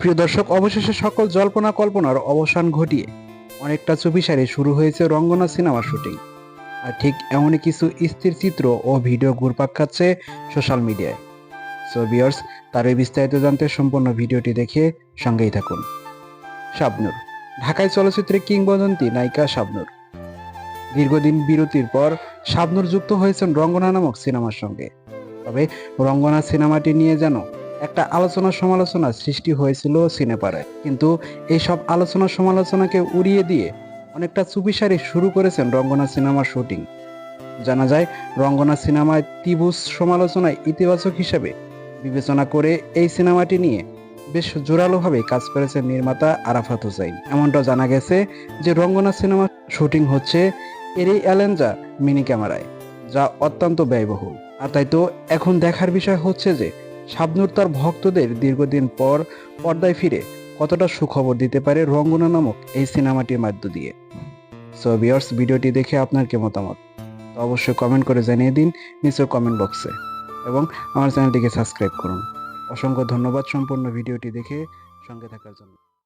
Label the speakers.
Speaker 1: প্রিয় দর্শক, অবশেষে সকল জল্পনা কল্পনার অবসান ঘটিয়ে অনেকটা চুপিসারে শুরু হয়েছে রঙ্গনা সিনেমা শুটিং। আর ঠিক এমনই কিছু স্থির চিত্র ও ভিডিও ঘুরপাক খাচ্ছে সোশ্যাল মিডিয়ায়। সো বিয়ার্স তার এই বিস্তারিত জানতে সম্পূর্ণ ভিডিওটি দেখে সঙ্গেই থাকুন। শাবনুর, ঢাকায় চলচ্চিত্রে কিংবদন্তি নায়িকা শাবনুর। দীর্ঘদিন বিরতির পর শাবনুর যুক্ত হয়েছেন রঙ্গনা নামক সিনেমার সঙ্গে। তবে রঙ্গনা সিনেমাটি নিয়ে যেন একটা আলোচনা সমালোচনা সৃষ্টি হয়েছিল সিনেপাড়ায়। কিন্তু এইসব আলোচনা সমালোচনাকে উড়িয়ে দিয়ে অনেকটা চুপিসারি শুরু করেছেন রঙ্গনা সিনেমার শুটিং। জানা যায়, রঙ্গনা সিনেমায় ত্রিভুজ সমালোচনায় ইতিবাচক হিসেবে বিবেচনা করে এই সিনেমাটি নিয়ে বেশ জোরালোভাবে কাজ করেছেন নির্মাতা আরাফাত হুসাইন। এমনটা জানা গেছে যে রঙ্গনা সিনেমা শুটিং হচ্ছে এরি অ্যালেঞ্জা মিনি ক্যামেরায়, যা অত্যন্ত ব্যয়বহুল। আর তাই তো এখন দেখার বিষয় হচ্ছে যে শাবনুর তার ভক্তদের দীর্ঘদিন পর পর্দায় ফিরে কতটা সুখবর দিতে পারে রঙ্গনা নামক এই সিনেমাটির মাধ্য দিয়ে। সো বিয়ার্স ভিডিওটি দেখে আপনার কি মতামত? তো অবশ্যই কমেন্ট করে জানিয়ে দিন নিচের কমেন্ট বক্সে এবং আমার চ্যানেলটিকে সাবস্ক্রাইব করুন। অসংখ্য ধন্যবাদ সম্পূর্ণ ভিডিওটি দেখে সঙ্গে থাকার জন্য।